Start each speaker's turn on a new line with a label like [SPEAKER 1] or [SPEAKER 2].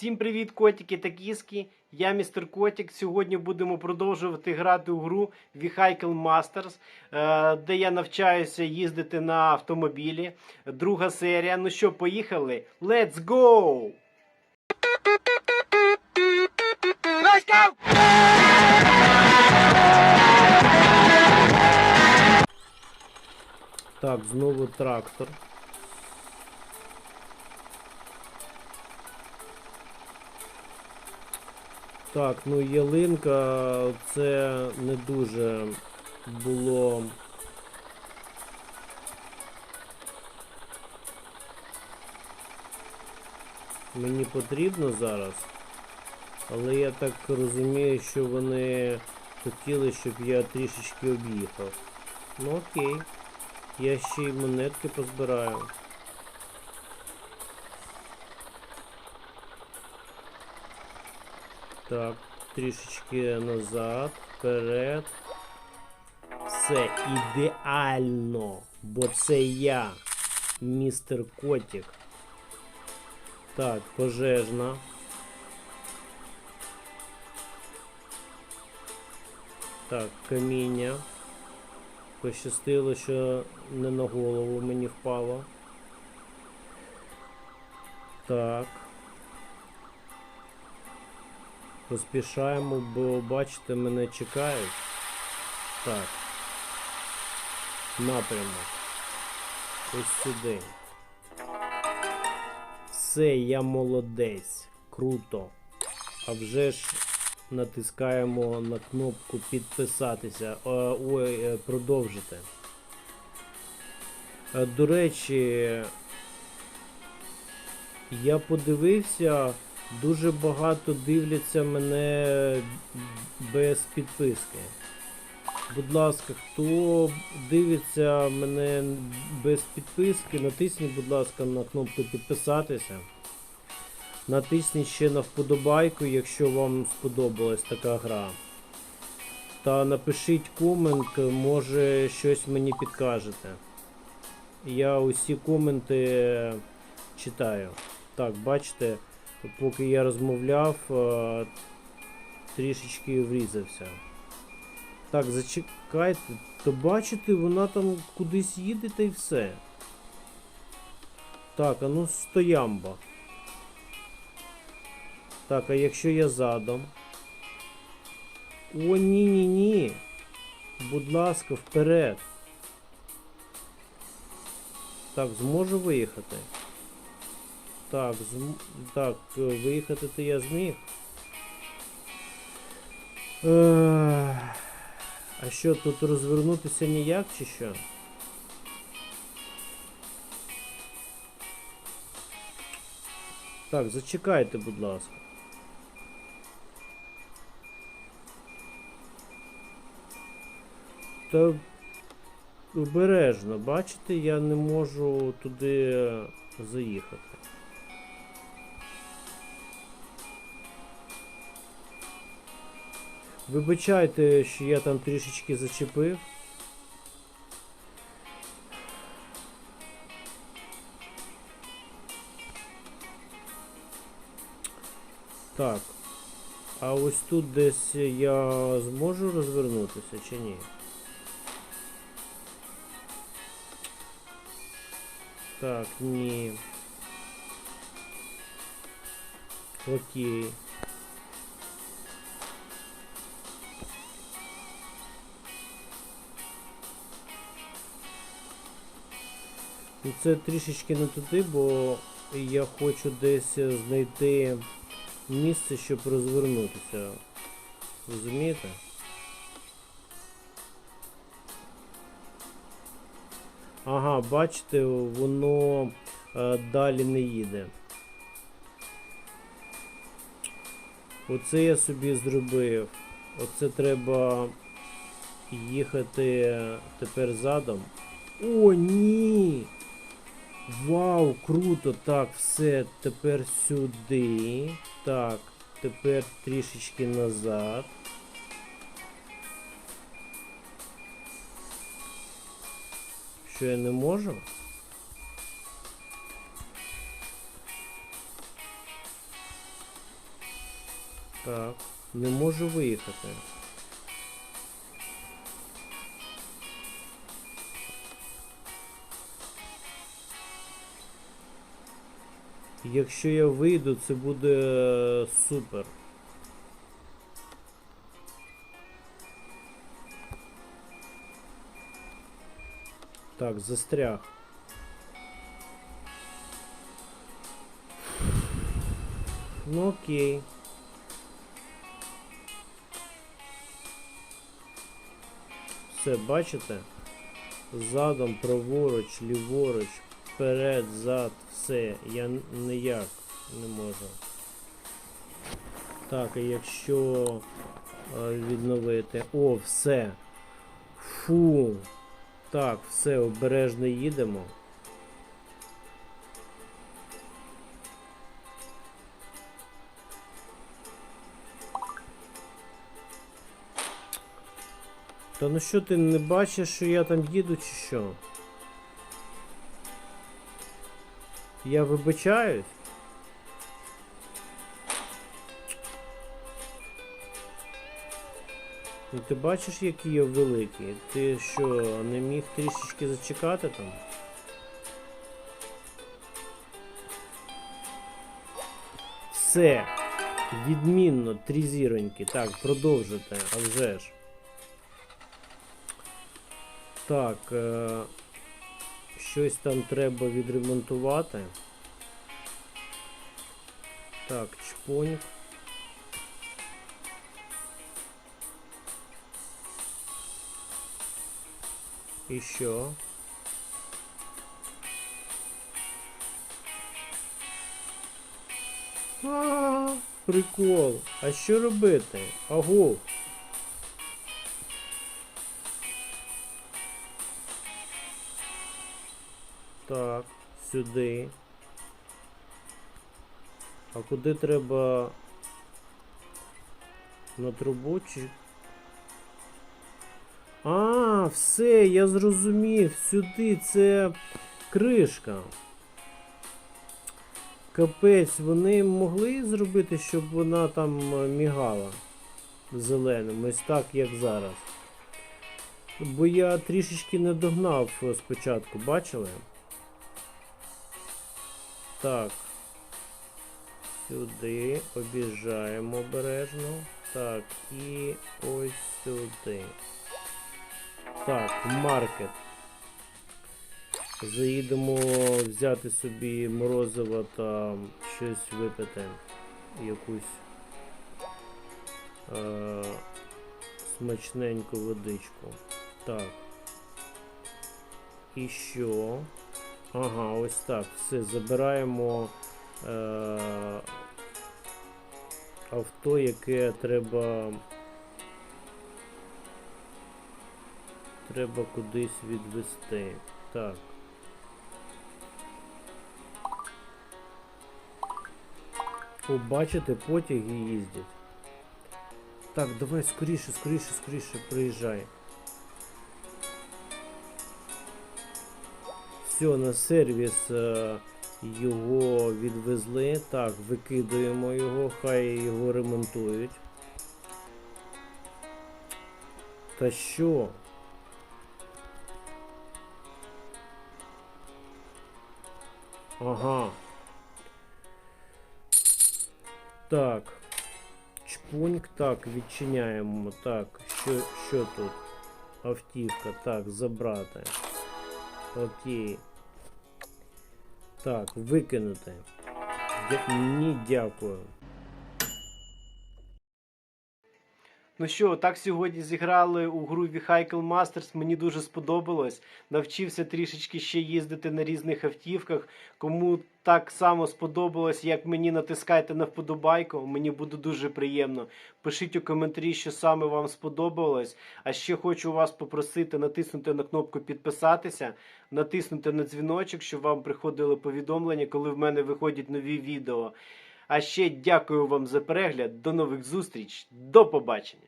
[SPEAKER 1] Всім привіт, котики та кіски. Я містер Котик. Сьогодні будемо продовжувати грати у гру Vehicle Masters, е, де я навчаюся їздити на автомобілі. Друга серія. Ну що, поїхали? Let's go!
[SPEAKER 2] Let's go!
[SPEAKER 1] Так, знову трактор. Так, ну ялинка це не дуже було. Мені потрібно зараз. Але я так розумію, що вони хотіли, щоб я трішечки об'їхав. Ну окей. Я ще й монетки позбираю. Так, трішечки назад, вперед. Все ідеально, бо це я, містер Котик. Так, пожежна. Так, каміння. Пощастило, що не на голову мені впало. Так. Поспішаємо, бо бачите, мене чекають. Так. Напрямок. Ось сюди. Все, я молодець. Круто. А вже ж натискаємо на кнопку підписатися. Е, Ой, е, продовжити. Е, До речі, я подивився, дуже багато дивляться мене без підписки. Будь ласка, хто дивиться мене без підписки, натисніть, будь ласка, на кнопку підписатися. Натисніть ще на вподобайку, якщо вам сподобалась така гра. Та напишіть комент, може щось мені підкажете. Я усі коменти читаю. Так, бачите, поки я розмовляв, е, трішечки врізався. Так, зачекайте, то бачите, вона там кудись їде та й все. Так, а ну стоямба. Так, а якщо я задом? О, ні-ні-ні. Будь ласка, вперед. Так, зможу виїхати. Так, зм... так, е, виїхати то я зміг. Ех, А що, тут розвернутися ніяк чи що? Так, зачекайте, будь ласка. Та обережно, бачите, я не можу туди заїхати. Вибачайте, що я там трішечки зачепив. Так. А ось тут десь я зможу розвернутися чи ні? Так, ні. Окей. Ну, Це трішечки не туди, бо я хочу десь знайти місце, щоб розвернутися. Розумієте? Ага, бачите, воно е, далі не їде. Оце я собі зробив. Оце треба їхати тепер задом. О, ні! Вау, круто! Так, все, тепер сюди. Так, тепер трішечки назад. Що я не можу? Так, не можу виїхати. Якщо я вийду, це буде супер. Так, застряг. Ну окей. Все, бачите? Задом, праворуч, ліворуч, вперед, зад, все. Я ніяк не можу. Так, а якщо е, відновити. О, все. Фу. Так, все, обережно їдемо. Та ну що ти не бачиш, що я там їду чи що? Я вибачаюсь. Ну ти бачиш, який я великий? Ти що, не міг трішечки зачекати там? Все. Відмінно, три зіроньки. Так, продовжуйте, а вже ж. Так, е, щось там треба відремонтувати. Так, чпоньк. І що? А, прикол. А що робити? Аго. Так, сюди. А куди треба на трубу чи. А, все, я зрозумів. Сюди це кришка. Капець, вони могли зробити, щоб вона там е, мігала зеленим, ось так, як зараз. Бо я трішечки не догнав е, спочатку, бачили? Так. Сюди обіжаємо обережно. Так, і ось сюди. Так, маркет. Заїдемо взяти собі морозиво та щось випити. Якусь е- смачненьку водичку. Так. І що? Ага, ось так. Все, забираємо е- авто, яке треба. Треба кудись відвести. Так. О, бачите, потяги їздять. Так, давай скоріше, скоріше, скоріше приїжджай. Все, на сервіс е, його відвезли. Так, викидаємо його, хай його ремонтують. Та що? Ага. Так. Чпуньк, так, відчиняємо. Так, що, що тут? Автівка, так, забрати. Окей. Так, викинути. Ні, дякую. Ну що, так сьогодні зіграли у гру Vehicle Masters. Мені дуже сподобалось. Навчився трішечки ще їздити на різних автівках. Кому так само сподобалось, як мені натискайте на вподобайку. Мені буде дуже приємно. Пишіть у коментарі, що саме вам сподобалось. А ще хочу вас попросити натиснути на кнопку підписатися, натиснути на дзвіночок, щоб вам приходили повідомлення, коли в мене виходять нові відео. А ще дякую вам за перегляд. До нових зустріч. До побачення.